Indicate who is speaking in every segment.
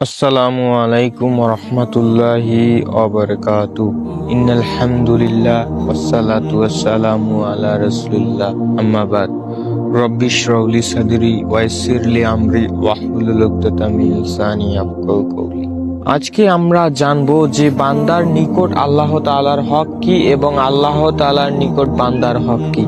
Speaker 1: আসসালামু আলাইকুম রহমতুল্লাহি অবরকাতু ইন্নাল হামদুলিল্লাহ ওয়াসসালাতু ওয়াসসালামু আলা রাসূলিল্লাহ। আম্মা বাদ। রব্বি শ্রাউলি সাদরি ওয়াইসিরলি আমরি ওয়াহলুল উকদাতাম মিন লিসানি ইয়াফকাহু কওলি। আজকে আমরা জানব যে বান্দার নিকট আল্লাহ তাআলার হক কি এবং আল্লাহ তাআলার নিকট বান্দার হক কি।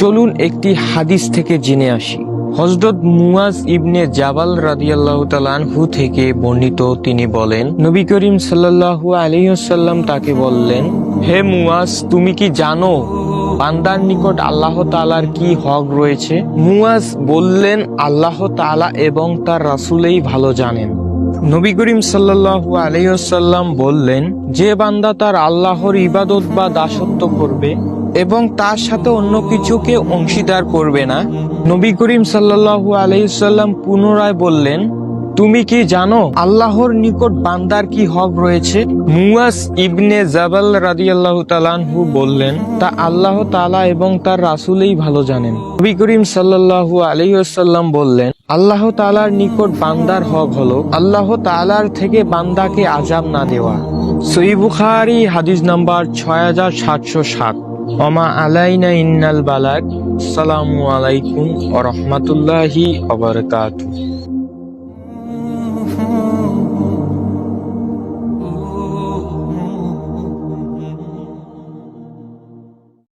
Speaker 1: চলুন একটি হাদিস থেকে জেনে আসি। হজরত মুয়াজ ইবনে জাবাল রাদিয়াল্লাহু তাআলাহু থেকে বর্ণিত তিনি বলেন, নবী করিম সাল্লাল্লাহু আলাইহি ওয়াসাল্লাম তাকে বললেন, হে মুয়াজ, তুমি কি জানো বান্দার নিকট আল্লাহ তালার কি হক রয়েছে? মুয়াজ বললেন, আল্লাহ তাআলা এবং তার রাসূলেই ভালো জানেন। নবী করিম সাল্লাল্লাহু আলাইহি ওয়াসাল্লাম বললেন, যে বান্দা তার আল্লাহর ইবাদত বা দাসত্ব করবে এবং তার সাথে অন্য কিছুকে অংশীদার করবে না। নবী করিম সাল্লাল্লাহু আলাইহি সাল্লাম পুনরায় বললেন, তুমি কি জানো আল্লাহর নিকট বান্দার কি হক রয়েছে? মুয়াস ইবনে জাবাল রাদিয়াল্লাহু তাআলাহু বললেন, তা আল্লাহ তাআলা এবং তার রাসূলেই ভালো জানেন। নবী করিম সাল্লাল্লাহু আলাইহি ওয়াসাল্লাম বললেন আল্লাহ তালার নিকট বান্দার হক হলো আল্লাহ তালার থেকে বান্দাকে আজাব না দেওয়া। সই বুখারি, হাদিস নাম্বার ছয় হাজার সাতশো সাত। অমা আলাইনা ইন্নাল বালাক সালামু আলাইকুম ও রহমতুল্লাহি